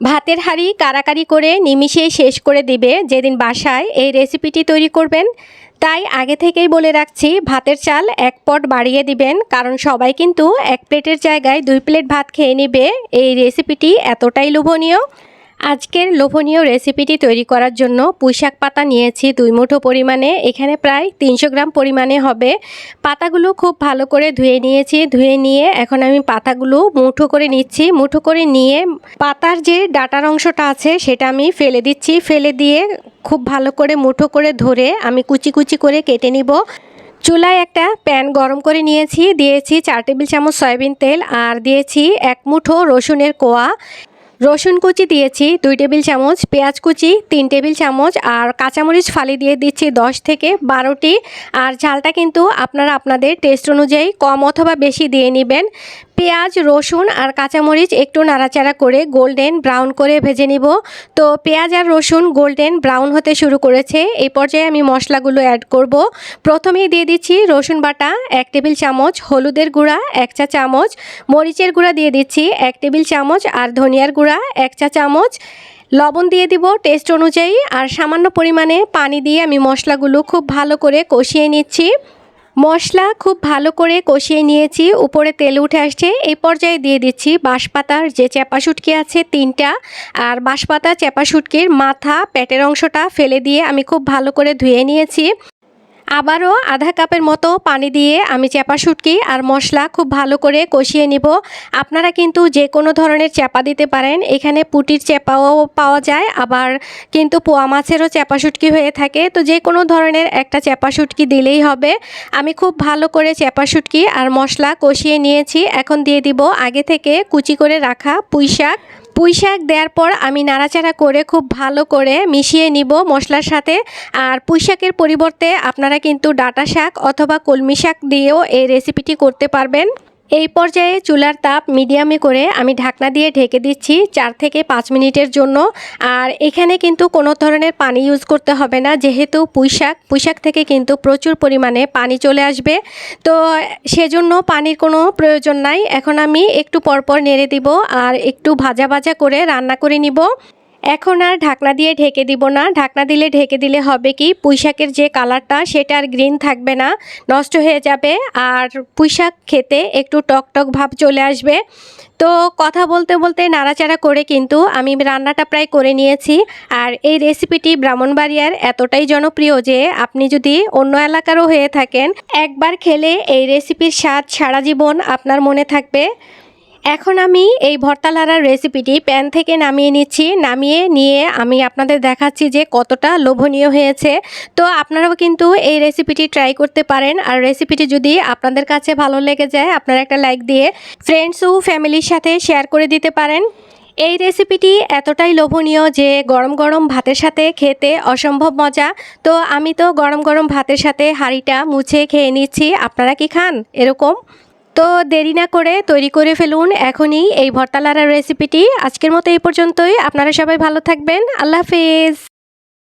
ভাতের হাঁড়ি কারাকারি করে নিমিশে শেষ করে দিবে যেদিন বাসায় এই রেসিপিটি তৈরি করবেন। তাই আগে থেকেই বলে রাখছি, ভাতের চাল এক পট বাড়িয়ে দিবেন, কারণ সবাই কিন্তু এক প্লেটের জায়গায় দুই প্লেট ভাত খেয়ে নেবে। এই রেসিপিটি এতটাই লোভনীয়। আজকের লোভনীয় রেসিপিটি তৈরি করার জন্য পুঁইশাক পাতা নিয়েছি দুই মুঠো পরিমাণে। এখানে প্রায় তিনশো গ্রাম পরিমাণে হবে। পাতাগুলো খুব ভালো করে ধুয়ে নিয়েছি। ধুয়ে নিয়ে এখন আমি পাতাগুলো মুঠো করে নিচ্ছি। মুঠো করে নিয়ে পাতার যে ডাটার অংশটা আছে সেটা আমি ফেলে দিচ্ছি। ফেলে দিয়ে খুব ভালো করে মুঠো করে ধরে আমি কুচি কুচি করে কেটে নিব। চুলায় একটা প্যান গরম করে নিয়েছি। দিয়েছি চার টেবিল চামচ সয়াবিন তেল আর দিয়েছি এক মুঠো রসুনের কোয়া। রসুন কুচি দিয়েছি, দুই টেবিল চামচ, পেঁয়াজ কুচি, তিন টেবিল চামচ, আর কাঁচামরিচ ফালি দিয়ে দিচ্ছি দশ থেকে বারোটি। আর ঝালটা কিন্তু আপনারা আপনাদের টেস্ট অনুযায়ী কম অথবা বেশি দিয়ে নেবেন। পেঁয়াজ, রসুন আর কাঁচামরিচ একটু নাড়াচাড়া করে গোল্ডেন ব্রাউন করে ভেজে নিব। তো পেঁয়াজ আর রসুন গোল্ডেন ব্রাউন হতে শুরু করেছে। এই পর্যায়ে আমি মশলাগুলো অ্যাড করব। প্রথমেই দিয়ে দিচ্ছি রসুন বাটা, এক টেবিল চামচ হলুদের গুঁড়া, এক চা চামচ মরিচের গুঁড়া দিয়ে দিচ্ছি, এক টেবিল চামচ আর ধনিয়ার গুঁড়া এক চা চামচ, লবণ দিয়ে দিব টেস্ট অনুযায়ী, আর সামান্য পরিমাণে পানি দিয়ে আমি মশলাগুলো খুব ভালো করে কষিয়ে নিচ্ছি। মশলা খুব ভালো করে কষিয়ে নিয়েছি, উপরে তেল উঠে আসছে। এই পর্যায়ে দিয়ে দিচ্ছি বাঁশপাতার যে চেপা শুটকি আছে তিনটা, আর বাঁশপাতা চেপা শুটকির মাথা, পেটের অংশটা ফেলে দিয়ে আমি খুব ভালো করে ধুয়ে নিয়েছি। আবারও আধা কাপের মতো পানি দিয়ে আমি চেপা শুটকি আর মশলা খুব ভালো করে কষিয়ে নিব। আপনারা কিন্তু যে কোনো ধরনের চেপা দিতে পারেন। এখানে পুটির চেপাও পাওয়া যায়, আবার কিন্তু পোয়া মাছেরও চেপা শুটকি হয়ে থাকে। তো যে কোনো ধরনের একটা চেপা শুটকি দিলেই হবে। আমি খুব ভালো করে চেপা শুটকি আর মশলা কষিয়ে নিয়েছি। এখন দিয়ে দিব আগে থেকে কুচি করে রাখা পুঁই শাক পুঁই শাক দেওয়ার পর আমি নাড়াচাড়া করে খুব ভালো করে মিশিয়ে নিব মশলার সাথে। আর পুঁই শাকের পরিবর্তে আপনারা কিন্তু ডাটা শাক অথবা কলমি শাক দিয়েও এই রেসিপিটি করতে পারবেন। এই পর্যায়ে চুলার তাপ মিডিয়ামে করে আমি ঢাকনা দিয়ে ঢেকে দিচ্ছি চার থেকে পাঁচ মিনিটের জন্য। আর এখানে কিন্তু কোনো ধরনের পানি ইউজ করতে হবে না, যেহেতু পুঁইশাক পুঁইশাক থেকে কিন্তু প্রচুর পরিমাণে পানি চলে আসবে। তো সেজন্য পানির কোনো প্রয়োজন নাই। এখন আমি একটু পরপর নেড়ে দিব আর একটু ভাজা ভাজা করে রান্না করে নিব। এখন আর ঢাকনা দিয়ে ঢেকে দিব না। ঢাকনা দিলে ঢেকে দিলে হবে কি, পুঁইশাকের যে কালারটা সেটা আর গ্রিন থাকবে না, নষ্ট হয়ে যাবে। আর পুঁইশাক খেতে একটু টক টক ভাব চলে আসবে। তো কথা বলতে বলতে নাড়াচাড়া করে কিন্তু আমি রান্নাটা প্রায় করে নিয়েছি। আর এই রেসিপিটি ব্রাহ্মণবাড়িয়ার এতটাই জনপ্রিয় যে আপনি যদি অন্য এলাকারও হয়ে থাকেন, একবার খেলে এই রেসিপির স্বাদ সারা জীবন আপনার মনে থাকবে। এখন আমি এই ভর্তা লাড়ার রেসিপিটি প্যান থেকে নামিয়ে নিচ্ছি। নামিয়ে নিয়ে আমি আপনাদের দেখাচ্ছি যে কতটা লোভনীয় হয়েছে। তো আপনারাও কিন্তু এই রেসিপিটি ট্রাই করতে পারেন। আর রেসিপিটি যদি আপনাদের কাছে ভালো লেগে যায়, আপনারা একটা লাইক দিয়ে ফ্রেন্ডস ও ফ্যামিলির সাথে শেয়ার করে দিতে পারেন। এই রেসিপিটি এতটাই লোভনীয় যে গরম গরম ভাতের সাথে খেতে অসম্ভব মজা। তো আমি তো গরম গরম ভাতের সাথে হাঁড়িটা মুছে খেয়ে নিচ্ছি। আপনারা কি খান? এরকম। তো দেরি না করে তৈরি করে ফেলুন এখনই এই ভর্তালারা রেসিপিটি আজকের মতো এই পর্যন্তই। আপনারা সবাই ভালো থাকবেন। আল্লাহ হাফেজ।